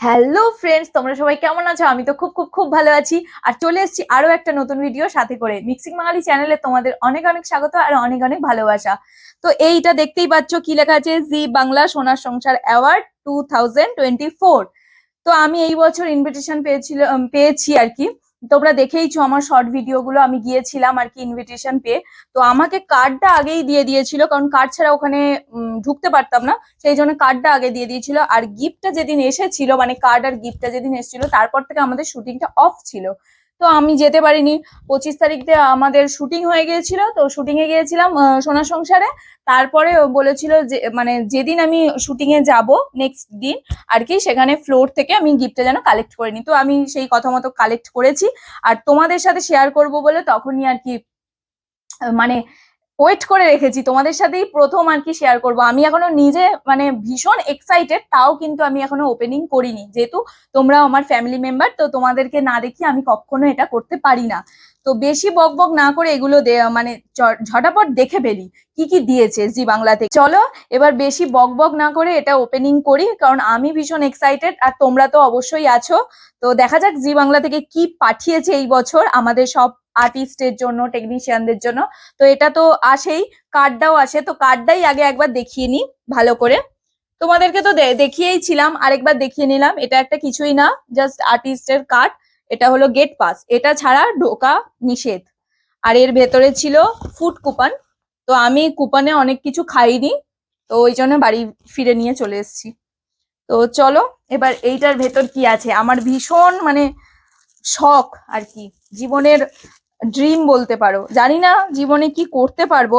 Hello friends তোমরা সবাই কেমন আছো? আমি তো খুব খুব খুব ভালো আছি। আর চলে এসেছি আরও একটা নতুন ভিডিও সাথে করে। মিক্সিং বাঙালি চ্যানেলে তোমাদের অনেক অনেক স্বাগত আর অনেক অনেক ভালোবাসা। তো এইটা দেখতেই পাচ্ছ কি লেখা আছে, Zee Bangla Sonar Sansar award two thousand twenty four তো আমি এই বছর ইনভিটেশন পেয়েছিল পেয়েছি আর কি। তোমরা দেখেইছো আমার শর্ট ভিডিও গুলো, আমি গিয়েছিলাম আর কি ইনভিটেশন পেয়ে। তো আমাকে কার্ডটা আগেই দিয়ে দিয়েছিল, কারণ কার্ড ছাড়া ওখানে ঢুকতে পারতাম না। সেই জন্য কার্ডটা আগে দিয়ে দিয়েছিল। আর গিফটটা যেদিন এসেছিল মানে কার্ড আর গিফটটা যেদিন এসেছিল, তারপর থেকে আমাদের শুটিংটা অফ ছিল। তো আমি যেতে পারিনি। পঁচিশ তারিখতে আমাদের শুটিং হয়ে গিয়েছিল, তো শুটিং এ গিয়েছিলাম সোনা সংসারে। তারপরে বলেছিল যে মানে যেদিন আমি শুটিংয়ে যাব নেক্সট দিন, আর কি, সেখানে ফ্লোর থেকে আমি গিফটটা যেন কালেক্ট করে নিই। তো আমি সেই কথা মতো কালেক্ট করেছি। আর তোমাদের সাথে শেয়ার করব বলে তখনই আর কি মানে ওয়েট করে রেখেছি। তোমাদের সাথেই প্রথম আর কি শেয়ার করব। আমি এখনও নিজে মানে ভীষণ এক্সাইটেড তাও কিন্তু আমি এখনও ওপেনিং করিনি। যেহেতু তোমরা আমার ফ্যামিলি মেম্বার তো তোমাদেরকে না দেখি আমি কখনো এটা করতে পারি না। তো বেশি বক বক না করে এগুলো মানে ঝটাপট দেখে ফেলি কি কি দিয়েছে জি বাংলাতে চলো, এবার বেশি বক বক না করে এটা ওপেনিং করি, কারণ আমি ভীষণ এক্সাইটেড আর তোমরা তো অবশ্যই আছো। তো দেখা যাক জি বাংলা থেকে কি পাঠিয়েছে এই বছর আমাদের সব আর্টিস্টের জন্য টেকনিশিয়ানদের জন্য। তো এটা তো আসেই কার্ডটাও আসে। তো কার্ডটাই আগে একবার দেখিয়ে নিই, ভালো করে। তোমাদেরকে তো দেখিয়েই ছিলাম, আরেকবার দেখিয়ে নিলাম। এটা একটা কিছুই না জাস্ট আর্টিস্টের কার্ড এটা হলো গেট পাস এটা ছাড়া ঢোকা নিষেধ। আর এর ভেতরে ছিল ফুড কুপন তো আমি কুপনে অনেক কিছু খাইনি, তো ওই জন্য বাড়ি ফিরে নিয়ে চলে এসেছি। তো চলো, এবার এইটার ভেতর কি আছে? আমার ভীষণ মানে শখ আর কি। জীবনের ড্রিম বলতে পারো। জানি না জীবনে কি করতে পারব,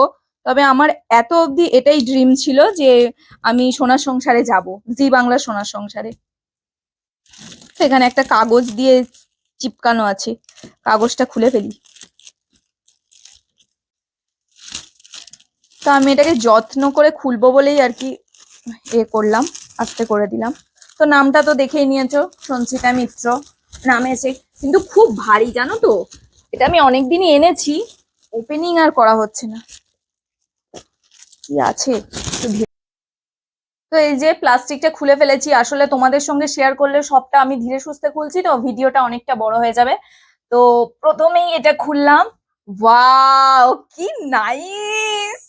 তবে আমার এত অবধি এটাই ড্রিম ছিল যে আমি সোনার সংসারে যাব, জি বাংলা সোনার সংসারে। তো এখানে একটা কাগজ দিয়ে চিপকানো আছে, কাগজটা খুলে ফেলি। তো আমি এটাকে যত্ন করে খুলবো বলেই আর কি এ করলাম, আস্তে করে দিলাম। তো নামটা তো দেখেই নিয়েছো, সঞ্চিতা মিত্র, নাম এসে কিন্তু খুব ভারী, জানো তো? এটা আমি অনেকদিনই এনেছি ওপেনিং আর করা হচ্ছে না। কি আছে? তো এই যে প্লাস্টিকটা খুলে ফেলেছি, আসলে তোমাদের সঙ্গে শেয়ার করলে সবটা আমি ধীরে সুস্থে খুলছি তো, ভিডিওটা অনেকটা বড় হয়ে যাবে। তো প্রথমেই এটা খুললাম। ওয়াও, কি নাইস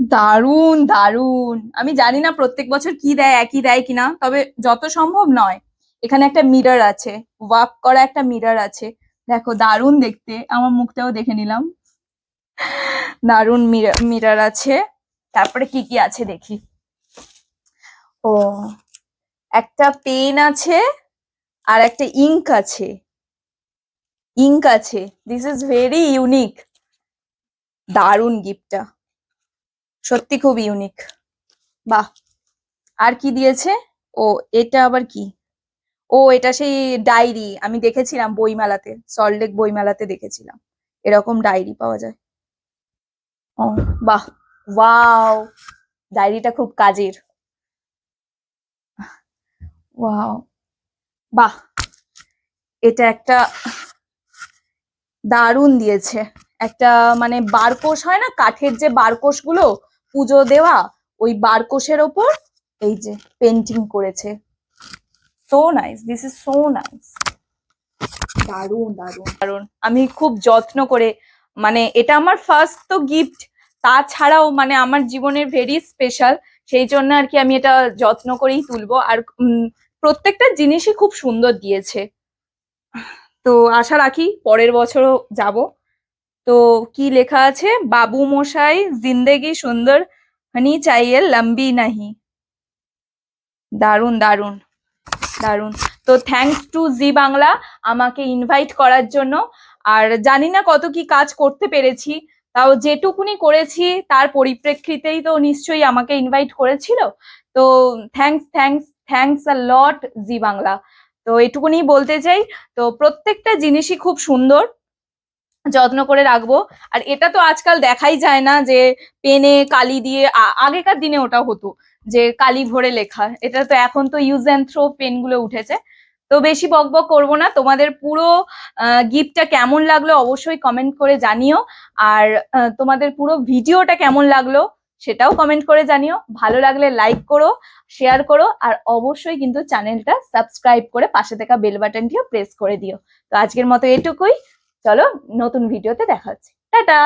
দারুণ দারুণ আমি জানি না প্রত্যেক বছর কি দেয়, একই দেয় কিনা, তবে যত সম্ভব নয়। এখানে একটা মিরর আছে। ওয়াক করা একটা মিরর আছে। দেখো দারুণ দেখতে। আমার মুখটাও দেখে নিলাম। দারুণ মিরার আছে। তারপরে কি কি আছে দেখি। ও, একটা পেন আছে আর একটা ইঙ্ক আছে। ইঙ্ক আছে। দিস ইজ ভেরি ইউনিক দারুণ গিফটটা। সত্যি খুব ইউনিক বাহ। আর কি দিয়েছে? ও, এটা আবার কি? ও, এটা সেই ডায়েরি, আমি দেখেছিলাম বইমেলাতে সল্টলেক বইমেলাতে দেখেছিলাম। এরকম ডায়েরি পাওয়া যায়। ও, বাহ, ওয়াও, ডায়েরিটা খুব কাজের। ওয়াও, বাহ, এটা একটা দারুণ দিয়েছে। একটা মানে বারকোষ হয় না, কাঠের যে বারকোষগুলো পুজো দেওয়া, ওই বারকোষের ওপর এই যে পেন্টিং করেছে। So nice this is so nice দারুণ দারুণ। দারুণ। আমি খুব যত্ন করে মানে এটা আমার ফার্স্ট তো গিফট তাছাড়াও মানে আমার জীবনের ভেরি স্পেশাল সেই জন্য আর কি আমি এটা যত্ন করেই তুলবো। আর প্রত্যেকটা জিনিসই খুব সুন্দর দিয়েছে। তো আশা রাখি পরের বছরও যাব। তো কি লেখা আছে? বাবু মশাই জিন্দেগি সুন্দর হানি চাইয়ে লম্বি নাহি। দারুণ দারুণ দারুণ তো থ্যাঙ্কস টু জি বাংলা আমাকে ইনভাইট করার জন্য। আর জানি না কত কি কাজ করতে পেরেছি, তাও যেটুকুনি করেছি তার পরিপ্রেক্ষিতেই তো নিশ্চয়ই আমাকে ইনভাইট করেছিল। তো thanks thanks thanks a lot Zee Bangla তো এটুকুনি বলতে চাই, তো প্রত্যেকটা জিনিসই খুব সুন্দর, যত্ন করে রাখব। আর এটা তো আজকাল দেখাই যায় না যে পেনে কালি দিয়ে আগেকার দিনে ওটা হতো। যে কালি ভরে লেখা, এটা তো এখন তো ইউজ অ্যান্ড থ্রো পেনগুলো উঠেছে। তো বেশি বক বক করব না, তোমাদের পুরো গিফটটা কেমন লাগল অবশ্যই কমেন্ট করে জানিও। আর তোমাদের পুরো ভিডিওটা কেমন লাগল সেটাও কমেন্ট করে জানিও। ভালো লাগলে লাইক করো শেয়ার করো, আর অবশ্যই কিন্তু চ্যানেলটা সাবস্ক্রাইব করে পাশে থাকা বেল বাটনটিও প্রেস করে দিও। তো আজকের মতো এটুকুই, চলো নতুন ভিডিওতে দেখা হচ্ছে। টাটা!